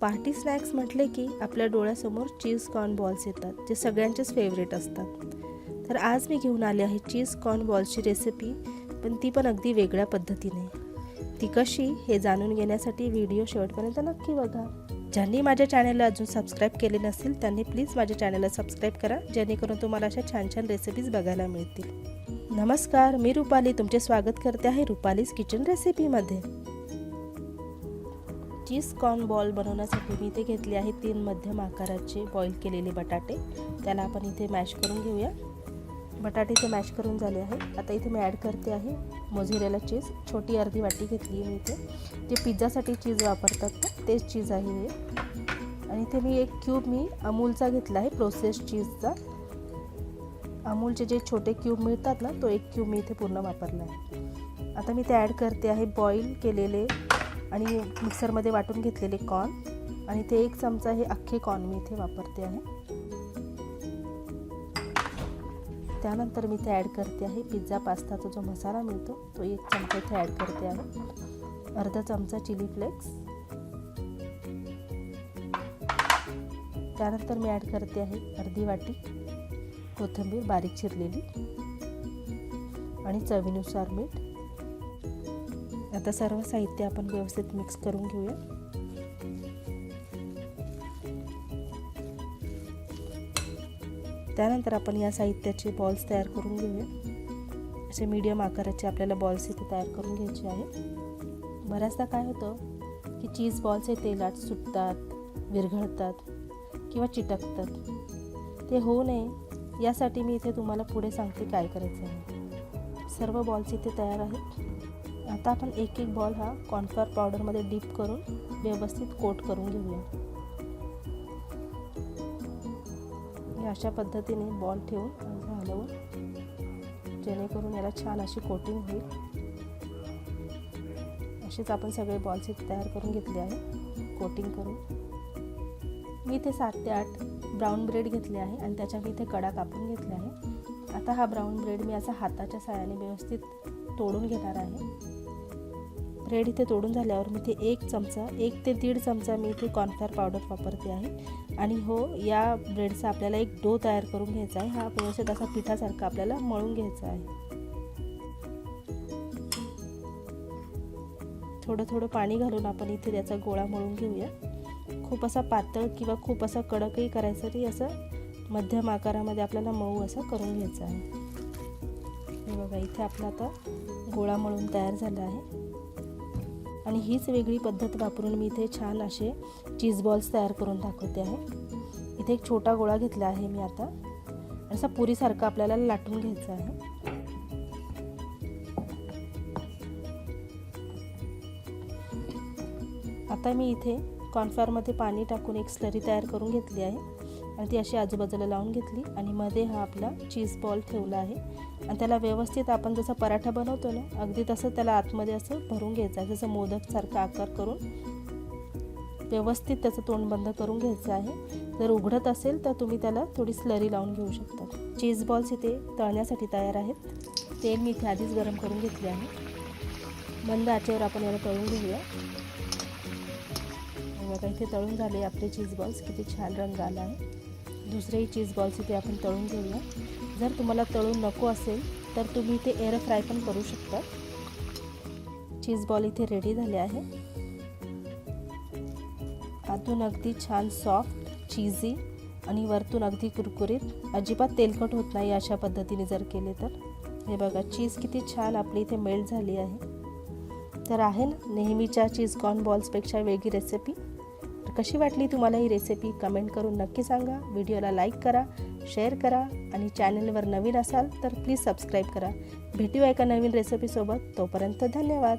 Party snacks म्हटले की आपल्या डोळ्यासमोर चीज कॉर्न बॉल्स येतात जे सगळ्यांचेच फेवरेट असतात. तर आज मी घेऊन आले आहे चीज कॉर्न बॉल्सची रेसिपी पण ती पण अगदी वेगळ्या पद्धतीने. ती कशी हे जाणून घेण्यासाठी व्हिडिओ शेवटपर्यंत नक्की बघा. ज्यांनी माझ्या चॅनलला अजून सबस्क्राईब केले नसतील त्यांनी प्लीज माझ्या चॅनलला सबस्क्राईब करा जेणेकरून तुम्हाला अशा छान छान रेसिपीज बघायला मिळतील. नमस्कार मी रुपाली. तुमचे स्वागत करते आहे रुपालीज किचन रेसिपीमध्ये चीज कॉर्न बॉल बनवण्यासाठी मी इथे घेतले आहे तीन मध्यम आकाराचे बॉईल केलेले बटाटे. त्याला आपण इथे मॅश करून घेऊया. बटाटे इथे मॅश करून झाले आहे आता इथे मी ॲड करते आहे मोझेरेला चीज छोटी अर्धी वाटी घेतली आहे इथे. जे पिझ्झासाठी चीज वापरतात ना तेच चीज आहे हे. आणि इथे मी एक क्यूब मी अमूलचा घेतला आहे प्रोसेस चीजचा अमूलचे जे छोटे क्यूब मिळतात ना तो एक क्यूब मी इथे पूर्ण वापरला आहे. आता मी ते ॲड करते आहे बॉईल केलेले आणि मिक्सरमध्ये वाटून घेतलेले कॉर्न आणि ते एक चमचा हे अख्खे कॉर्न मी इथे वापरते आहे. त्यानंतर मी ते ॲड करते आहे पिझ्झा पास्ताचा जो मसाला मिळतो तो एक चमचा इथे ॲड करते आहे. अर्धा चमचा चिली फ्लेक्स त्यानंतर मी ॲड करते आहे अर्धी वाटी कोथिंबीर बारीक चिरलेली. आणि चवीनुसार मीठ. आता सर्व साहित्य आपण व्यवस्थित मिक्स करून घेऊया. त्यानंतर आपण या साहित्याचे बॉल्स तयार करून घेऊया. असे मीडियम आकाराचे आपल्याला बॉल्स इथे तयार करून घ्यायचे आहे बऱ्याचदा काय होतं की चीज बॉल्स हे तेलात सुटतात विरघळतात किंवा चिटकतात. ते होऊ नये. यासाठी मी इथे तुम्हाला पुढे सांगते काय करायचं आहे. सर्व बॉल्स इथे तयार आहेत. आता आपण एक एक बॉल हा कॉर्नफ्लॉर पावडरमध्ये डीप करून व्यवस्थित कोट करून घेऊया. अशा पद्धतीने बॉल ठेवून हलवून जेणेकरून याला छान अशी कोटिंग होईल. असेच आपण सगळे बॉल्स इथे तयार करून घेतले आहे कोटिंग करून. मी इथे सात ते आठ ब्राऊन ब्रेड घेतले आहे आणि त्याच्या मी इथे कडा कापून घेतले आहे. आता हा ब्राऊन ब्रेड मी असा हाताच्या साह्याने व्यवस्थित तोडून घेणार आहे. ब्रेड इथे तोडून झाल्यावर मी ते एक चमचा एक ते दीड चमचा मी इथे कॉर्नफ्लॉर पावडर वापरते आहे. आणि हो या ब्रेडचा आपल्याला एक डो तयार करून घ्यायचा आहे. हा व्यवस्थित असा पिठासारखा आपल्याला मळून घ्यायचा आहे. थोडं थोडं पाणी घालून आपण इथे त्याचा गोळा मळून घेऊया. खूप असा पातळ किंवा खूप असा कडकही करायचं तरी असं मध्यम आकारामध्ये आपल्याला मऊ असं करून घ्यायचं आहे. हे बघा इथे आपला आता गोळा मळून तयार झाला आहे. आणि हीच वेगळी पद्धत वापरून मी इथे छान असे चीज बॉल्स तयार करून दाखवते आहे. इथे एक छोटा गोळा घेतला आहे मी आता. असा पुरीसारखा आपल्याला लाटून घ्यायचा आहे. आता मी इथे कॉर्नफ्लॉरमध्ये पाणी टाकून एक स्लरी तयार करून घेतली आहे. आणि ती अशी आजूबाजूला लावून घेतली आणि मध्ये हा आपला चीज बॉल ठेवला आहे. आणि त्याला व्यवस्थित आपण जसा पराठा बनवतो ना अगदी तसं त्याला आतमध्ये असं भरून घ्यायचं आहे. जसं मोदकसारखा आकार करून व्यवस्थित त्याचं तोंड बंद करून घ्यायचं आहे. जर उघडत असेल तर तुम्ही त्याला थोडी स्लरी लावून घेऊ शकता. चीज बॉल्स इथे तळण्यासाठी तयार आहेत. तेल मी इथे आधीच गरम करून घेतले आहे. मंद आचेवर आपण याला तळून घेऊया. बघा इथे तळून झाले आपले चीज बॉल्स किती छान रंग आला आहे. दुसरेही चीज बॉल्स इथे आपण तळून घेऊया. जर तुम्हाला तळून नको असेल तर तुम्ही इथे एअर फ्राय पण करू शकता. चीज बॉल इथे रेडी झाले आहे. आतून अगदी छान सॉफ्ट चीझी आणि वरतून अगदी कुरकुरीत अजिबात तेलकट होत नाही अशा पद्धतीने जर केले तर. हे बघा चीज किती छान आपली इथे मेल्ट झाली आहे. तर आहे ना नेहमीच्या चीज कॉर्न बॉल्सपेक्षा वेगळी रेसिपी कशी वाटली तुम्हाला ही रेसिपी कमेंट करून नक्की सांगा. व्हिडिओला लाईक करा शेअर करा आणि चॅनलवर नवीन असाल तर प्लीज सबस्क्राईब करा. भेटूया एका नवीन रेसिपीसोबत तोपर्यंत धन्यवाद.